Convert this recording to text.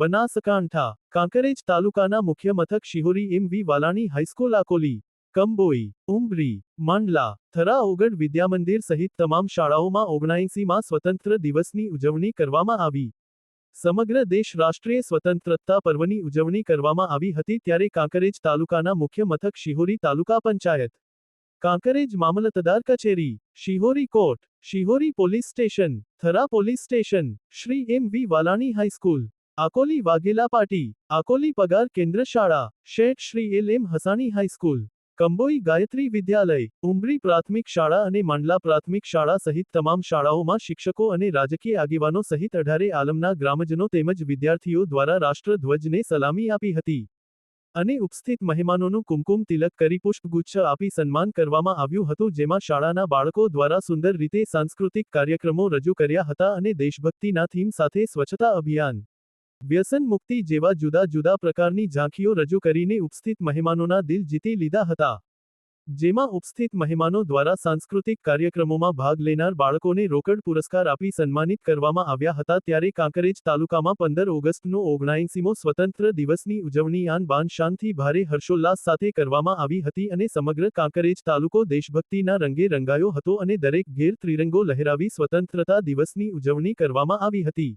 બનાસકાંઠા, કાંકરેજ તાલુકાના મુખ્ય મથક Shihori M V Valani high school Akoli, Kamboi Umri Mandla, Thara Ogadh Vidyamandir સહિત તમામ શાળાઓમાં ઓગણાએંસીમાં સ્વતંત્ર દિવસની ઉજવણી કરવામાં આવી. સમગ્ર દેશ રાષ્ટ્રીય સ્વતંત્રતા પર્વની ઉજવણી કરવામાં આવી હતી ત્યારે કાંકરેજ તાલુકાના મુખ્ય મથક શિહોરી તાલુકા પંચાયત, કાંકરેજ મામલતદાર કચેરી, Shihori court, Shihori police station, Thara police station, Shri M V Valani high school Akoli Vaghela પાટી, આકોલી પગાર કેન્દ્ર શાળા, Sheth Shri L M Hasani high school, Kamboi Gayatri Vidyalaya, Umri પ્રાથમિક શાળા અને માંડલા પ્રાથમિક શાળા સહિત તમામ શાળાઓમાં શિક્ષકો અને રાજકીય આગેવાનો સહિત અઢારે આલમના ગ્રામજનો તેમજ વિદ્યાર્થીઓ દ્વારા રાષ્ટ્રધ્વજને સલામી આપી હતી. અને ઉપસ્થિત મહેમાનોનું કુમકુમ તિલક કરી પુષ્પગુચ્છ આપી સન્માન કરવામાં આવ્યું હતું, જેમાં શાળાના બાળકો દ્વારા સુંદર રીતે સાંસ્કૃતિક કાર્યક્રમો રજૂ કર્યા હતા અને દેશભક્તિના થીમ સાથે સ્વચ્છતા અભિયાન વ્યસન મુક્તિ જેવા જુદા જુદા પ્રકારની ઝાંખીઓ રજૂ કરીને ઉપસ્થિત મહેમાનોના દિલ જીતી લીધા હતા. જેમાં ઉપસ્થિત મહેમાનો દ્વારા સાંસ્કૃતિક કાર્યક્રમોમાં ભાગ લેનાર બાળકોને રોકડ પુરસ્કાર આપી સન્માનિત કરવામાં આવ્યા હતા ત્યારે કાંકરેજ તાલુકામાં પંદર ઓગસ્ટનો ઓગણાએંસીમો સ્વતંત્ર દિવસની ઉજવણી આન શાનથી ભારે હર્ષોલ્લાસ સાથે કરવામાં આવી હતી અને સમગ્ર કાંકરેજ તાલુકો દેશભક્તિના રંગે રંગાયો હતો અને દરેક ઘેર ત્રિરંગો લહેરાવી સ્વતંત્રતા દિવસની ઉજવણી કરવામાં આવી હતી.